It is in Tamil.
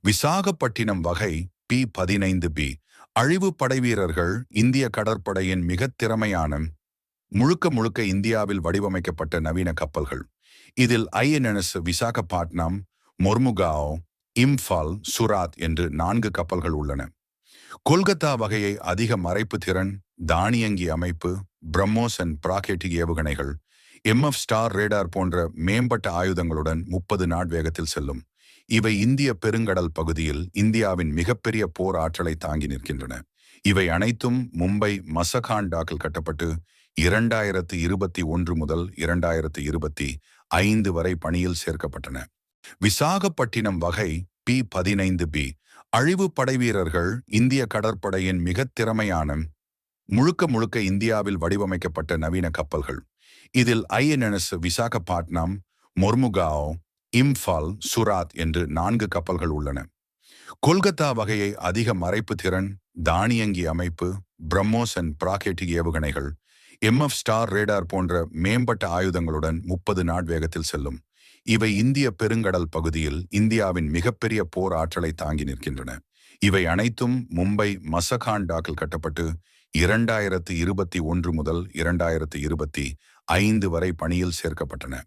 விசாகப்பட்டினம் வகை பி பதினைந்து பி. அழிவு படைவீரர்கள் இந்திய கடற்படையின் மிகத் திறமையான முழுக்க முழுக்க இந்தியாவில் வடிவமைக்கப்பட்ட நவீன கப்பல்கள். இதில் ஐஎன்எஸ் விசாகப்பட்டினம் மொர்முகாவ் இம்பால் சுராத் என்று நான்கு கப்பல்கள் உள்ளன. கொல்கத்தா வகையை அதிக மறைப்பு திறன் தானியங்கி அமைப்பு பிரம்மோஸ் அண்ட் பிராகேட்டிக் ஏவுகணைகள் எம்எஃப் ஸ்டார் ரேடார் போன்ற மேம்பட்ட ஆயுதங்களுடன் முப்பது நாட் வேகத்தில் செல்லும். இவை இந்திய பெருங்கடல் பகுதியில் இந்தியாவின் மிகப்பெரிய போர் ஆற்றலை தாங்கி நிற்கின்றன. இவை அனைத்தும் மும்பை மசகான் டாக்கில் கட்டப்பட்டு இரண்டாயிரத்து இருபத்தி ஒன்று முதல் இரண்டாயிரத்து இருபத்தி ஐந்து வரை பணியில் சேர்க்கப்பட்டன. விசாகப்பட்டினம் வகை பி பதினைந்து பி அழிவு படைவீரர்கள் இந்திய கடற்படையின் மிகத் திறமையான முழுக்க முழுக்க இந்தியாவில் வடிவமைக்கப்பட்ட நவீன கப்பல்கள். இதில் ஐஎன்என்எஸ் விசாகப்பட்டினம் மொர்முகாவ் இம்பால் சுராத் என்று நான்கு கப்பல்கள் உள்ளன. கொல்கத்தா வகையை அதிக மறைப்பு திறன் தானியங்கி அமைப்பு பிரம்மோஸ் அண்ட் பிராகேட்டிக் ஏவுகணைகள் எம்எஃப் ஸ்டார் ரேடார் போன்ற மேம்பட்ட ஆயுதங்களுடன் முப்பது நாட் வேகத்தில் செல்லும். இவை இந்திய பெருங்கடல் பகுதியில் இந்தியாவின் மிகப்பெரிய போர் ஆற்றலை தாங்கி நிற்கின்றன. இவை அனைத்தும் மும்பை மசகான் டாக்கில் கட்டப்பட்டு இரண்டாயிரத்து இருபத்தி ஒன்று முதல் இரண்டாயிரத்து இருபத்தி ஐந்து வரை பணியில் சேர்க்கப்பட்டன.